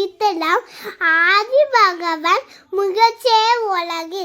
விழித்தெல்லாம் ஆதி பகவான் முகச்சே உலகு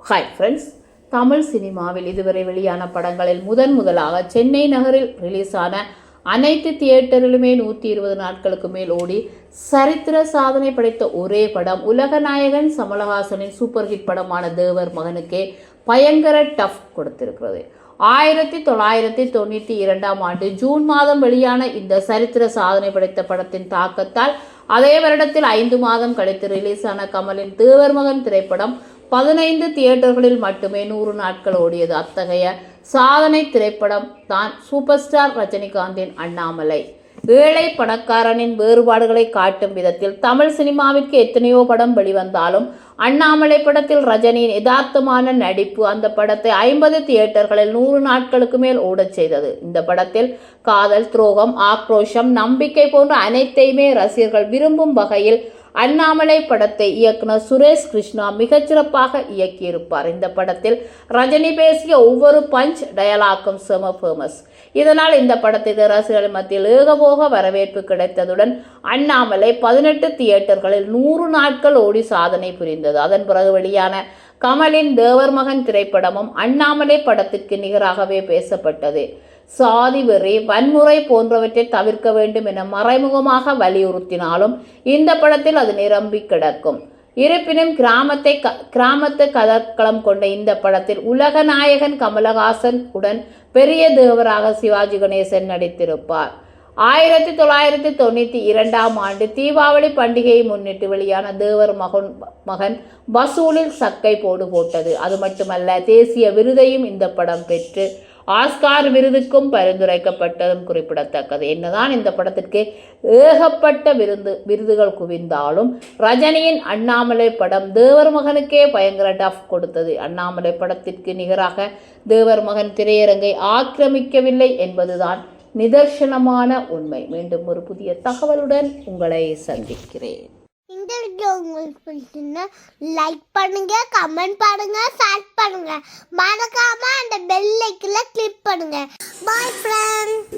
hi friends Tamil சினிமாவில் இதுவரை வெளியான படங்களில் முதன் முதலாக சென்னை நகரில் ரிலீஸ் ஆன அனைத்து தியேட்டரிலுமே நூற்றி இருபது நாட்களுக்கு மேல் ஓடி சரித்திர சாதனை படைத்த ஒரே படம் உலகநாயகன் சமலஹாசனின் சூப்பர் ஹிட் படமான தேவர் மகனுக்கே பயங்கர டஃப் கொடுத்திருக்கிறது. ஆயிரத்தி தொள்ளாயிரத்தி தொண்ணூற்றி இரண்டாம் ஆண்டு ஜூன் மாதம் வெளியான இந்த சரித்திர சாதனை படைத்த படத்தின் தாக்கத்தால் அதே வருடத்தில் ஐந்து மாதம் கழித்து ரிலீஸ் ஆன கமலின் தேவர் மகன் திரைப்படம் பதினைந்து தியேட்டர்களில் மட்டுமே நூறு நாட்கள் ஓடியது. அத்தகைய சாதனை திரைப்படம் தான் சூப்பர் ஸ்டார் ரஜினிகாந்தின் அண்ணாமலை. ஏழை பணக்காரனின் வேறுபாடுகளை காட்டும் விதத்தில் தமிழ் சினிமாவிற்கு எத்தனையோ படம் வெளிவந்தாலும் அண்ணாமலை படத்தில் ரஜினியின் யதார்த்தமான நடிப்பு அந்த படத்தை ஐம்பது தியேட்டர்களில் நூறு நாட்களுக்கு மேல் ஓடச் செய்தது. இந்த படத்தில் காதல் துரோகம் ஆக்ரோஷம் நம்பிக்கை போன்ற அனைத்தையுமே ரசிகர்கள் விரும்பும் வகையில் அண்ணாமலை படத்தை இயக்குனர் சுரேஷ் கிருஷ்ணா மிகச்சிறப்பாக இயக்கியிருப்பார். இந்த படத்தில் ரஜினி பேசிய ஒவ்வொரு பஞ்ச் டயலாக்கும் செம ஃபேமஸ். இதனால் இந்த படத்திற்கு ரசிகர்கள் மத்தியில் ஏகபோக வரவேற்பு கிடைத்ததுடன் அண்ணாமலை பதினெட்டு தியேட்டர்களில் நூறு நாட்கள் ஓடி சாதனை புரிந்தது. அதன் பிறகு வெளியான கமலின் தேவர் மகன் திரைப்படமும் அண்ணாமலை படத்திற்கு நிகராகவே பேசப்பட்டது. சாதி வெறி வன்முறை போன்றவற்றை தவிர்க்க வேண்டும் என மறைமுகமாக வலியுறுத்தினாலும் இந்த படத்தில் அது நிரம்பி கிடக்கும். இருப்பினும் கிராமத்தை க கிராமத்து கதற்களம் கொண்ட இந்த படத்தில் உலக நாயகன் கமலஹாசன் உடன் பெரிய தேவராக சிவாஜி கணேசன் நடித்திருப்பார். ஆயிரத்தி தொள்ளாயிரத்தி தொண்ணூற்றி இரண்டாம் ஆண்டு தீபாவளி பண்டிகையை முன்னிட்டு வெளியான தேவர் மகன் மகன் வசூலில் சக்கை போடு போட்டது. அது மட்டுமல்ல தேசிய விருதையும் இந்த படம் பெற்று ஆஸ்கார் விருதுக்கும் பரிந்துரைக்கப்பட்டதும் குறிப்பிடத்தக்கது. என்னதான் இந்த படத்திற்கு ஏகப்பட்ட விருது விருதுகள் குவிந்தாலும் ரஜினியின் அண்ணாமலை படம் தேவர் மகனுக்கே பயங்கர டஃப் கொடுத்தது. அண்ணாமலை படத்திற்கு நிகராக தேவர் மகன் திரையரங்கை ஆக்கிரமிக்கவில்லை என்பதுதான் நிதர்சனமான உண்மை. மீண்டும் ஒரு புதிய தகவலுடன் உங்களை சந்திக்கிறேன். வீடியோ உங்களுக்கு பிடிச்சிருந்தா லைக் பண்ணுங்க கமெண்ட் பண்ணுங்க ஷேர் பண்ணுங்க. மறக்காம அந்த பெல் ஐக்கன்ல கிளிக் பண்ணுங்க. பாய் ஃப்ரெண்ட்